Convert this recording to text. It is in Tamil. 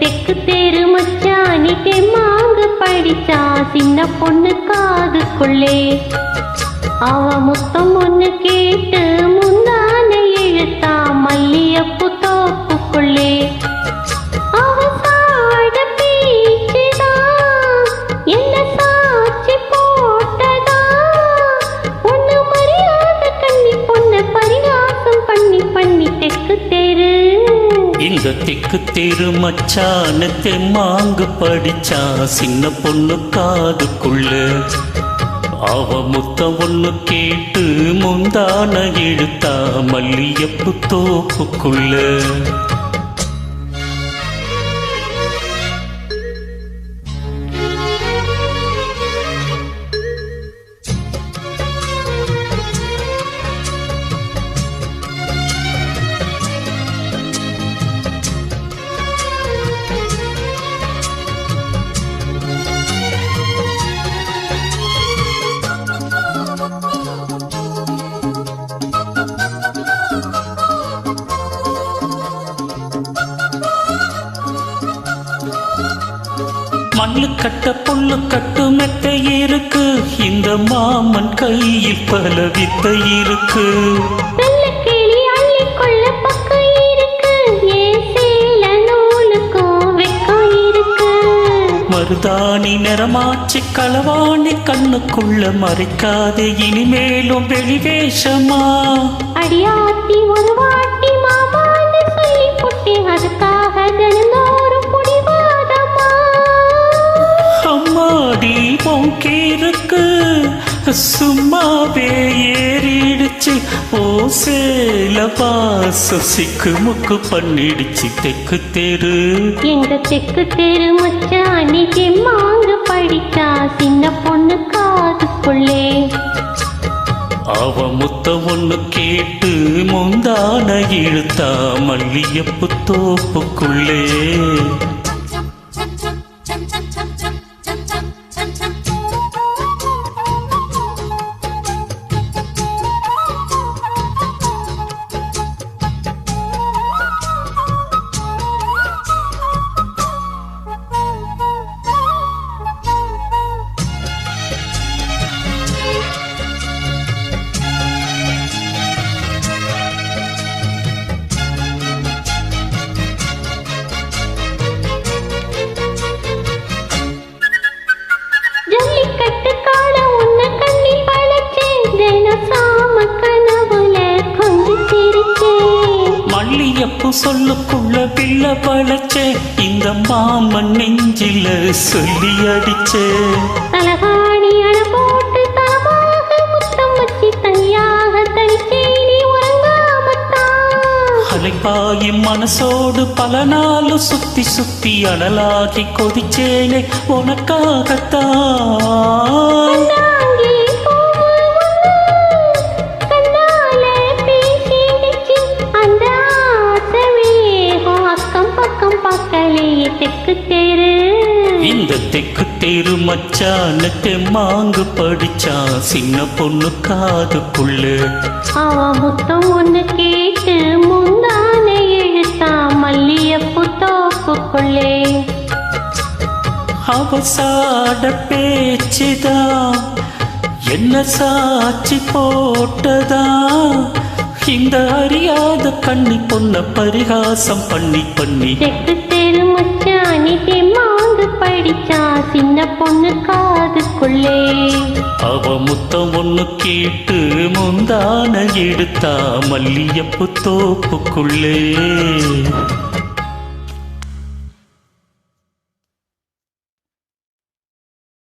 தெக்கு தெரு மச்சானிக்கே மாங்கு படிச்சா சின்ன பொண்ணு காதுக்குள்ளே. அவ முத்தம் ஒன்று கேட்டு முன் இந்த திக்கு தெரு மச்சானுக்கு மாங்கு படிச்சா சின்ன பொண்ணு காதுக்குள்ள. அவ முத்தம் ஒண்ணு கேட்டு முந்தான இழுத்தா மல்லியப்பு தோப்புக்குள்ள. மண்ணு கட்ட புல்லு கட்டு மெத்த இருக்கு. இந்த மாமன் கையில் பல வித்தை இருக்கு. மருதாணி நிறமாச்சு களவாணி கண்ணுக்குள்ள மறைக்காதே இனிமேலும் வெளிவேஷமா? அடியாத்தி ஒரு சும்மாவே ஏறிடுச்சு. ஓ சேல பாசம் சிக்கு முக்கு பண்ணிடுச்சு. தெக்கு தெரு. எங்க தெக்கு தெரு மச்சானிக்கு மாங்கு படிச்சா? சின்ன பொண்ணு காதுக்குள்ளே. அவ முத்த ஒண்ணு கேட்டு முந்தான இழுத்தா. மல்லியப்பு தோப்புக்குள்ளே. மல்லியப்பு சொல்லுக்குள்ள பிள்ளை பழச்சே இந்த மாமன் நெஞ்சில சொல்லி அடிச்சே. அலைப்பாயி மனசோடு பல நாளும் சுத்தி சுத்தி அனலாகி கொதிச்சேனே. உனக்காகத்தான். தெக்கு தெரு மச்சானுக்கு மாங்கு படிச்சா சின்ன பொண்ணு காதுக்குள்ள அவ முத்தம் ஒண்ணு கேட்டு முந்தான இழுத்தா மல்லியப்பு தோப்புக்குள்ளே. அவசாட பேச்சுதான் என்ன சாட்சி போட்டதா இந்த அறியாத கண்ணி பொண்ண பரிகாசம் பண்ணி பண்ணி. தெக்கு தெரு மச்சானி சின்ன பொண்ணு காதுக்குள்ளே. அவ முத்தம் ஒண்ணு கேட்டு முந்தான எடுத்தா மல்லியப்பு தோப்புக்குள்ளே.